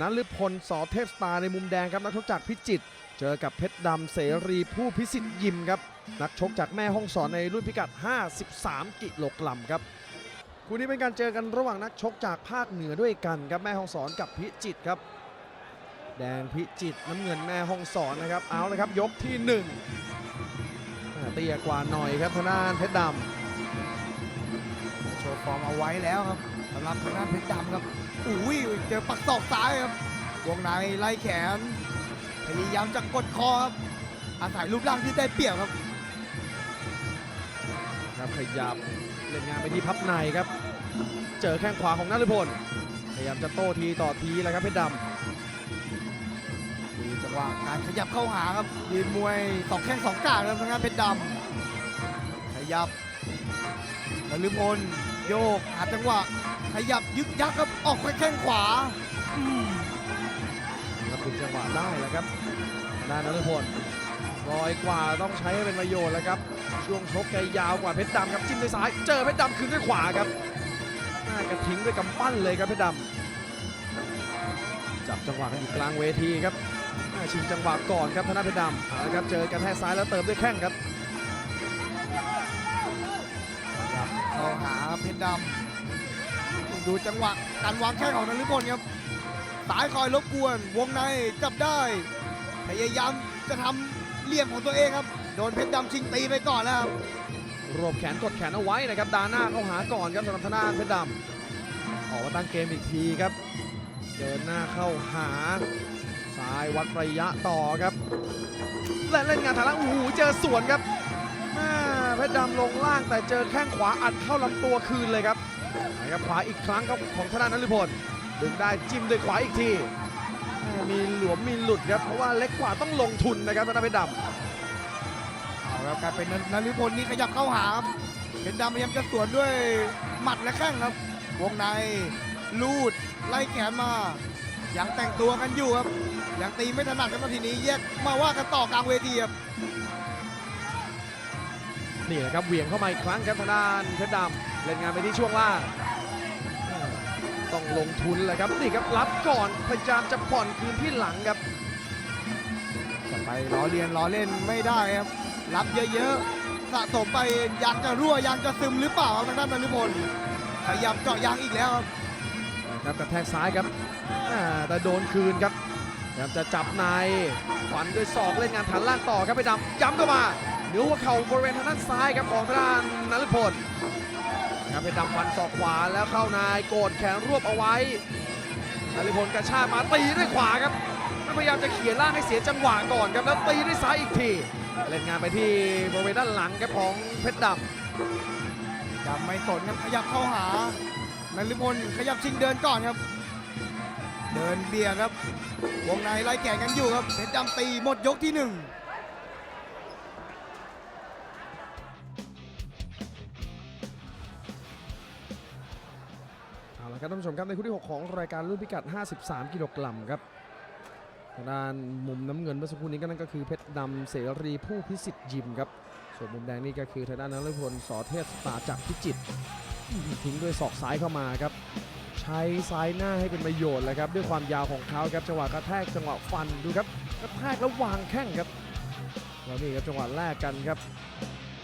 นัลพลสอเทพสตาร์ในมุมแดงครับนักชกจากพิจิตรเจอกับเพชรดำเสรีผู้พิสิทธิ์ยิมครับ นักชกจากแม่ห้องสอนในรุ่นพิกัด 53 กิโลกรัมครับคู่นี้เป็นการเจอกันระหว่างนักชกจากภาคเหนือด้วยกันครับแม่ห้องสอนกับพิจิตรครับ แดงพิจิตรน้ำเงินแม่ห้องสอนนะครับเอาเลยครับยกที่หนึ่งเตี้ยกว่าหน่อยครับทางด้านเพชรดำ ชว์ฟอร์มเอาไว้แล้วครับสำหรับทางด้านเพชรดำครับอุ้ยเจอปักศอกซ้ายครับวงในไล่แขนพยายามจะกดคอครับอาศัยรูปร่างที่ได้เปรียบครับครับขยับเล่นงานไปที่พับในครับ เจอแข้งขวาของนฤพลพยายามจะโต้ทีต่อทีแล้วครับเพชรดดูจังหวะการขยับเข้าหาครับยืนมวยสองแข้งสองกาดครับทางด้านเพชรดำขยับนฤพล โยกหาจังหวะขยับยึกยักครับออกไปแข้งขวาครับถึงจังหวะได้แล้วครับทางด้านนฤพลร้อยกว่าต้องใช้ให้เป็นประโยชน์แล้วครับ ช่วงชกแกยาวกว่าเพชรดำครับจิ้มด้วยซ้าย เจอเพชรดำคืนด้วยขวาครับน่ากระทิ้งด้วยกำปั้นเลยครับเพชรดำจับจังหวะกันอยู่กลางเวทีครับชิงจังหวะก่อนครับธนาเพชรดำเอาละครับเจอกันแทกซ้ายแล้วเติมด้วยแข้งครับ เข้าหาเพชรดำดูจังหวะการวางแข้งของนฤพลครับสายคอยรบกวน วงในจับได้ พยายามจะทำเหลี่ยมของตัวเองครับ โดนเพชรดำชิงตีไปก่อนแล้วครับรวบแขนกดแขนเอาไว้นะครับดาหน้าเข้าหาก่อนครับสำหรับธนาเพชรดำออกมาตั้งเกมอีกทีครับ เดินหน้าเข้าหาซ้ายวัดระยะต่อครับ และเล่นงานฐานล่างโอ้โหเจอสวนครับ เพชรดำลงล่างแต่เจอแข้งขวาอัดเข้าลำตัวคืนเลยครับนะครับขวาอีกครั้งครับของธนานันลิพลดึงได้จิ้มด้วยขวาอีกทีมีหลวมมีหลุดครับเพราะว่าเล็กกว่าต้องลงทุนนะครับธนาเพชรดำเอาแล้วกลายเป็นนฤพลนี่ขยับเข้าหาเพชรดำพยายามจะสวนด้วยหมัดและแข้งครับ วงในลูดไล่แขนมายังแต่งตัวกันอยู่ครับยังตีไม่ถนัดครับทีนี้แยกมาว่ากันต่อกลางเวทีครับ นี่แหละครับเหวี่ยงเข้ามาอีกครั้งครับทางด้านเพชรดำเล่นงานไปที่ช่วงล่างอ่าต้องลงทุนแหละครับนี่ครับรับก่อนพยายามจะผ่อนคืนที่หลังครับจะไปล้อเลียนล้อเล่นไม่ได้ครับ รับเยอะๆสะสมไปยางจะรั่วยางจะซึมหรือเปล่าครับทางด้านนฤพลขยับเจาะยางอีกแล้วครับนะครับกระแทกซ้ายครับอ่าแต่โดนคืนครับพยายามจะจับในฟันด้วยศอกเล่นงานฐานล่างต่อครับเพชรดำย้ำเข้ามาเหนือหัวเข่าบริเวณทางด้านซ้ายครับของทางด้านนฤพลนะครับเพชรดำฟันศอกขวาแล้วเข้านายโกดแขนรวบเอาไว้นฤพลกระชากมาตีด้วยขวาครับพยายามจะเขี่ยล่างให้เสียจังหวะก่อนครับแล้วตีด้วยซ้ายอีกทีเล่นงานไปที่บริเวณด้านหลังครับของเพชรดยังไม่สนครับขยับเข้าหานฤพลขยับชิงเดินก่อนครับ เดินเบียร์ครับวงในไล่แข่งกันอยู่ครับเพชรดำตีหมดยกที่หนึ่ง ครับท่านผู้ชมครับในคู่ที่ 6 ของรายการรุ่นพิกัด 53 กิโลกรัมครับทางด้านมุมน้ำเงินเมื่อสักครู่นี้ก็นั่นก็คือเพชรดำเสรีผู้พิสิทธิ์ยิมครับ ส่วนมุมแดงนี่ก็คือทางด้านนฤพลสอเทพตาจากพิจิตรทิ้งด้วยศอกซ้ายเข้ามาครับ ใช้ซ้ายหน้าให้เป็นประโยชน์เลยครับ ด้วยความยาวของเขาครับจังหวะกระแทกจังหวะฟันดูครับกระแทกแล้ววางแข้งครับแล้วนี่ครับจังหวะแรกกันครับ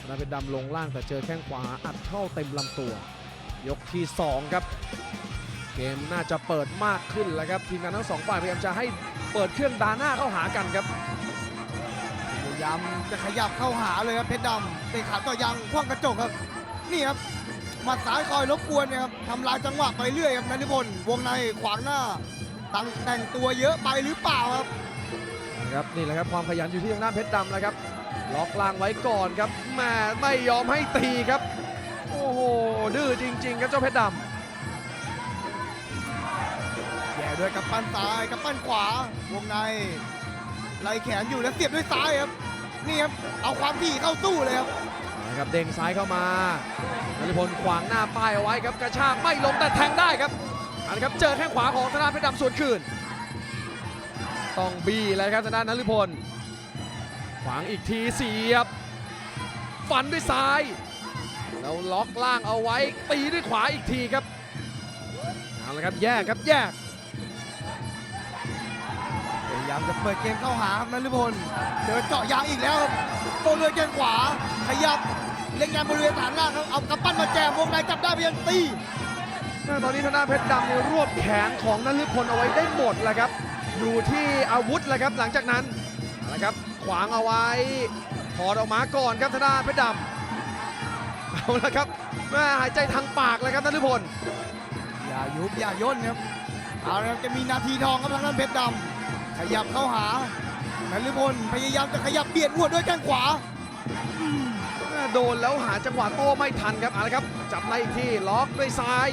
นาเป็นดำลงล่างแต่เจอแข้งขวาอัดเข้าเต็มลำตัว ยกที่ 2 ครับ เกมน่าจะเปิดมากขึ้นแล้วครับทีมงานทั้งสองฝ่ายพยายามจะให้เปิดเครื่องดาหน้าเข้าหากันครับพยายามจะขยับเข้าหาเลยครับเพชรดำเตะขาต่อยางคว้างกระจกครับ นี่ครับหมัดซ้ายคอยรบกวนเนยครับทำลายจังหวะไปเรื่อยครับนฤพลวงในขวางหน้าตั้งแต่งตัวเยอะไปหรือเปล่าครับนะครับนี่แหละครับความขยันอยู่ที่ทางด้านเพชรดำแล้วครับล็อกล่างไว้ก่อนครับแหม่ไม่ยอมให้ตีครับ โอ้โห ดื้อจริง ๆ ครับเจ้าเพชรดแย่ด้วยกับปั้นซ้ายกับปั้นขวาวงในไล่แขนอยู่แล้วเสียบด้วยซ้ายครับนี่ครับเอาความถี่เข้าสู้เลยครับำนะครับเด้งซ้ายเข้ามานฤพลขวางหน้าป้ายเอาไว้ครับกระชากไม่ลงแต่แทงได้ครับเอาละครับเจอแข้งขวาของทางด้านเพชรดำสวนคืน ต้องบี้เลยครับทางด้านนฤพลขวางอีกทีเสียบ ฟันด้วยซ้าย แล้วล็อกล่างเอาไว้ตีด้วยขวาอีกทีครับเอาละครับแยกครับแยกยายามจะเปิดเกมเข้าหาครับนฤพลเดินเจาะยางอีกแล้วครับโตเลยแกงขวา ขยับเล่นงานบริเวณฐานล่างครับเอากำปั้นมาแจมวงในจับได้เพียงตีตอนนี้ทางด้านเพชรดำเนี่ยรวบแขนของนฤพลเอาไว้ได้หมดแล้วครับ อยู่ที่อาวุธแล้วครับหลังจากนั้นเอาละครับขวางเอาไว้ถอดออกมาก่อนครับทางด้านเพชรดำ เอาละครับแม่หายใจทางปากเลยครับนฤพลอย่ายุบอย่าย่นครับเอาละครับจะมีนาทีทองครับทางด้านเพชรดำขยับเข้าหานฤพลพยายามจะขยับเบียดหัวดด้วยแข้งขวาแม่โดนแล้วหาจังหวะโต้ไม่ทันครับเอาละครับ จับในอีกทีล็อกด้วยซ้าย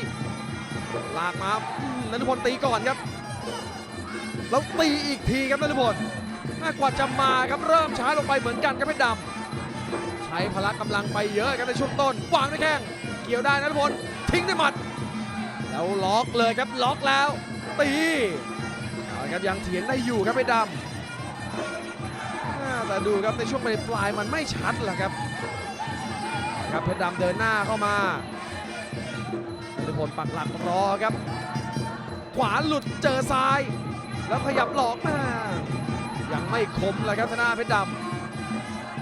ลากมาอืมนฤพลตีก่อนครับแล้วตีอีกทีครับนฤพลแม่กว่าจะมาครับเริ่มช้าลงไปเหมือนกันครับเพชรดำ ใช้พละกำลังไปเยอะครับในช่วงต้นวางด้วยแข้งเกี่ยวได้นฤพลทิ้งด้วยหมัด แล้วล็อกเลยครับล็อกแล้ว ตีครับยังเถียงได้อยู่ครับเพชรดำแต่ดูครับในช่วงปลายปลายมันไม่ชัดแหละครับครับเพชรดำเดินหน้าเข้ามานฤพลปักหลักรอครับ ขวาหลุดเจอซ้าย แล้วขยับหลอกมายังไม่คมเลยครับธนาเพชรดำ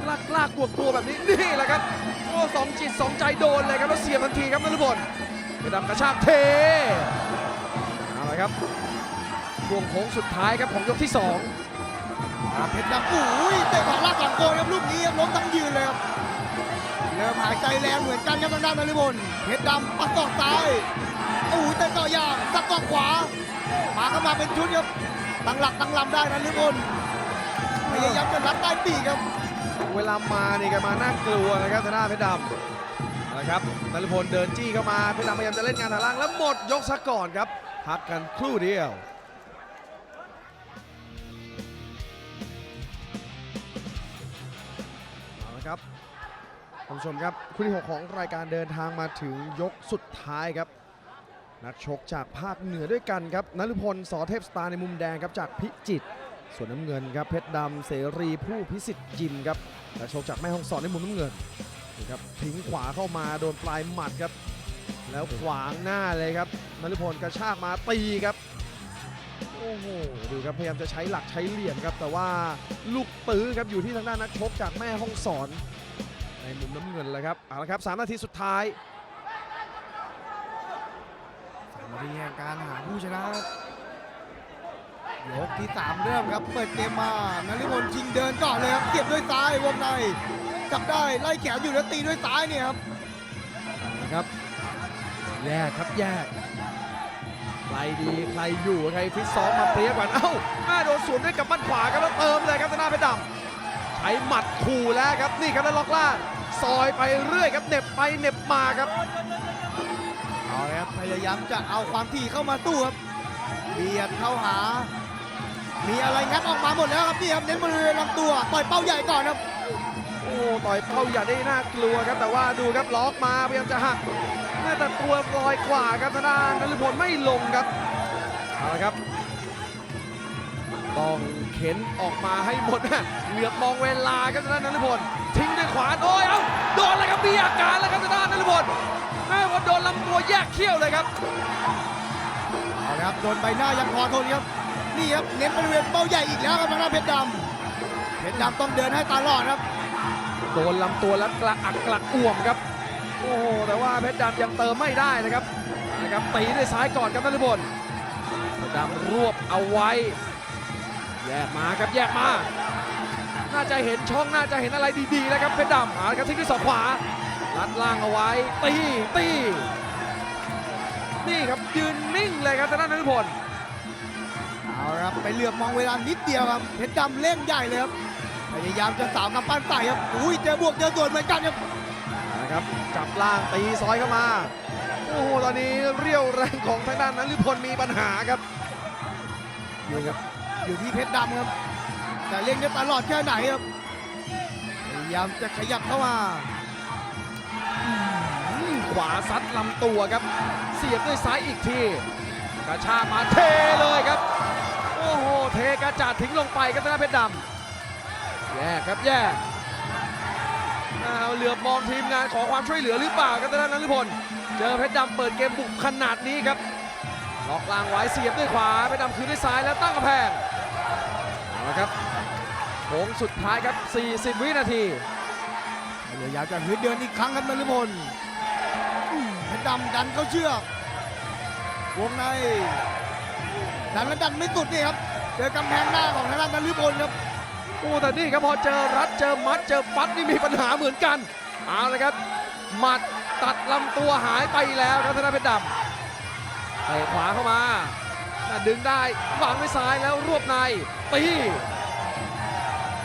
ลากลากกลัวกลัวแบบนี้นี่แหละครับโอ้สองจิตสองใจโดนเลยครับแล้วเสียบทันทีครับนฤพลเพชรดำกระชากเทเอาละครับช่วงโค้งสุดท้ายครับของยกที่สองเพชรดำอุ้ยเตะของลากหลังโกนครับลูกนี้ล้มทั้งยืนเลยครับเริ่มหายใจแรงเหมือนกันครับทางด้านนฤพลเพชรดำปัดศอกซ้ายอู้ยเตะต่อยางสับศอกขวามาเข้ามาเป็นชุดครับตั้งหลักตั้งลำได้นฤพลพยายามจะรัดใต้ปีกครับ เวลามานี่ก็มาน่ากลัวนะครับธนาเพชรดำเอาละครับนฤพลเดินจี้เข้ามาเพชรดำพยายามจะเล่นงานฐานล่างแล้วหมดยกซะก่อนครับพักกันครู่เดียวเอาละครับท่านผู้ชมครับคู่ที่ 6 ของรายการเดินทางมาถึงยกสุดท้ายครับ นักชกจากภาคเหนือด้วยกันครับนฤพลสอเทพสตาร์ในมุมแดงครับจากพิจิตรส่วนน้ำเงินครับเพชรดำเสรีผู้พิสิทธิ์ยิมครับ นักชกจากแม่ฮ่องสอนในมุมน้ำเงินนี่ครับทิ้งขวาเข้ามาโดนปลายหมัดครับ แล้วขวางหน้าเลยครับนฤพลกระชากมาตีครับโอ้โหดูครับพยายามจะใช้หลักใช้เหลี่ยมครับ แต่ว่าลูกตื้อครับอยู่ที่ทางด้านนักชกจากแม่ฮ่องสอน ในมุมน้ำเงินเลยครับเอาละครับสามนาทีสุดท้ายสามนาทีแห่งการหาผู้ชนะครับ ยกที่สามเริ่มครับ เปิดเกมมานฤพลชิงเดินก่อนเลยครับเก็บด้วยซ้ายวงในจับได้ไล่แขนอยู่แล้วตีด้วยซ้ายเนี่ยครับนะครับแยกครับแยกใครดีใครอยู่ใครฟิตซ้อมมาเปรี้ยกว่าเอ้าแม่โดนสวนด้วยกับบ้านขวาครับแล้วเติมเลยครับธนาเพชรดำใช้หมัดขู่แล้วครับนี่ครับแล้วล็อกล่าซอยไปเรื่อยครับเหน็บไปเหน็บมาครับเอาลยครับพยายามจะเอาความถี่เข้ามาตู้ครับเบียดเข้าหา มีอะไรงัดออกมาหมดแล้วครับนี่ครับเน้นบริเวณลำตัวต่อยเป้าใหญ่ก่อนครับโอ้ต่อยเป้าอย่าได้น่ากลัวครับแต่ว่าดูครับล็อกมาพยายามจะหักแม่แต่ตัวลอยกว่าครับธนานฤพลไม่ลงครับเอาละครับต้องเข็นออกมาให้หมดนะเหลือบมองเวลาครับธนานฤพลทิ้งด้วยขวาโอ้ยเอ้าโดนเลยครับมีอาการแล้วครับธนานฤพลแม่ว่าโดนลำตัวแยกเขี้ยวเลยครับเอาเลยครับโดนใบหน้ายังพอทนครับ นี่ครับเน้นบริเวณเป้าใหญ่อีกแล้วครับทางด้านเพชรดำเพชรดำต้องเดินให้ตลอดครับโดนลำตัวแล้วกระอักกระอ่วมครับ โอ้โหแต่ว่าเพชรดำยังเติมไม่ได้นะครับนะครับตีด้วยซ้ายก่อนครับนฤพลเพชรดำรวบเอาไว้ แยกมาครับแยกมา น่าจะเห็นช่องน่าจะเห็นอะไรดีๆแล้วครับเพชรดำเอาละครับทิ้งด้วยศอกขวาลัดล่างเอาไว้ ตีตีนี่ครับยืนนิ่งเลยครับทางด้านนฤพล ครับไปเหลือบมองเวลานิดเดียวครับเพชรดำเล่นใหญ่เลยครับพยายามจะสาวกำปั้นใส่ครับอุ้ยเจอบวกเจอสวนเหมือนกันครับนะครับจับล่างตีซอยเข้ามาโอ้โหตอนนี้เรี่ยวแรงของทางด้านนฤพลมีปัญหาครับอยู่ครับอยู่ที่เพชรดำครับ แต่เล่นได้ตลอดแค่ไหนครับพยายามจะขยับเข้ามาอืมขวาซัดลำตัวครับ เสียบด้วยซ้ายอีกทีกระชากมาเท เทกระจาดทิ้งลงไปครับทางด้านเพชรดำแย่ครับแย่เอาเหลือบมองทีมงานขอความช่วยเหลือหรือเปล่าครับทางด้านนฤพลเจอเพชรดำเปิดเกมบุกขนาดนี้ครับล็อกล่างไว้เสียบด้วยขวาเพชรดำคืนด้วยซ้ายแล้วตั้งกระแพงละครับโค้งสุดท้ายครับ 40 วินาทีพยายามจะฮึดเดินอีกครั้งครับนฤพลเพชรดำดันเข้าเชือกวงในดันแล้วดันไม่สุดนี่ครับ เจอกำแพงหน้าของทางด้านนฤพลครับโอ้แต่นี่ครับพอเจอรัดเจอมัดเจอฟัดนี่มีปัญหาเหมือนกันเอาเลยครับหมัดตัดลำตัวหายไปแล้วครับธนาเพชรดำเตะขวาเข้ามาน่ดึงได้วางด้วยซ้ายแล้วรวบในตี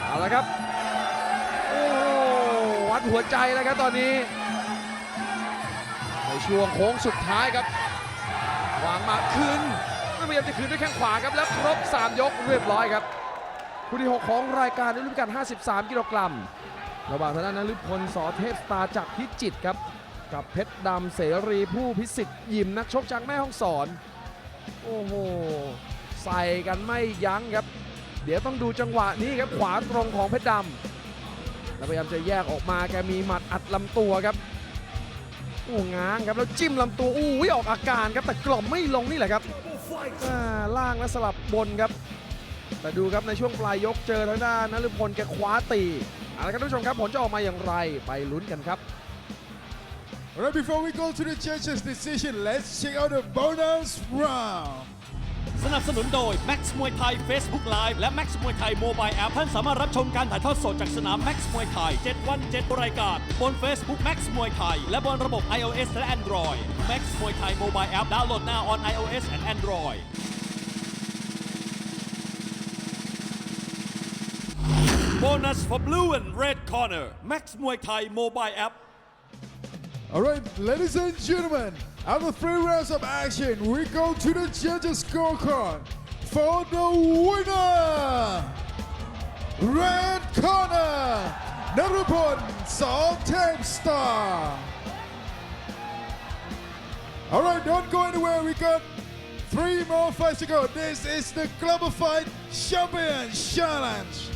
เอาละครับโอ้โหวัดหัวใจแล้วครับตอนนี้ ในช่วงโค้งสุดท้ายครับวางมาคืน พยายามจะคืนด้วยแข้งขวาครับแล้วครบสามยกเรียบร้อยครับคู่ที่ 6 ของรายการในรุ่นพิกัด53 กิโลกรัมระหว่างทางด้านนฤพลสอเทพสตาร์จากพิจิตรครับ กับเพชรดำเสรีผู้พิสิทธิ์ยิมนักชกจากแม่ห้องสอน โอ้โห ใส่กันไม่ยั้งครับ เดี๋ยวต้องดูจังหวะนี้ครับ ขวาตรงของเพชรดำแล้วพยายามจะแยกออกมาแกมีหมัดอัดลำตัวครับโอ้ง้างครับ แล้วจิ้มลำตัวอู้ยออกอาการครับแต่กล่อมไม่ลงนี่แหละครับ ล่างและสลับบนครับ แต่ดูครับในช่วงปลายยกเจอทางด้านนฤพลแกคว้าตีเอาละครับท่านผู้ชมครับผลจะออกมาอย่างไรไปลุ้นกันครับ Right before we go to the judges' decision, let's check out the bonus round. สนับสนุนโดย Max มวยไทย Facebook Live และ Max มวยไทย Mobile App ท่านสามารถรับชมการถ่ายทอดสดจากสนาม Max มวยไทย 7 วัน 7 รายการ บน Facebook Max มวยไทย และบนระบบ iOS และ Android Max มวยไทย Mobile App ดาวน์โหลดหน้า on iOS and Android Bonus for blue and red corner Max มวยไทย Mobile App Alright, ladies and gentlemen, after three rounds of action, we go to the judges' scorecard for the winner. Red corner, Narupon Saltem Star. Alright, don't go anywhere. We got three more fights to go. This is the Global Fight Champion Challenge.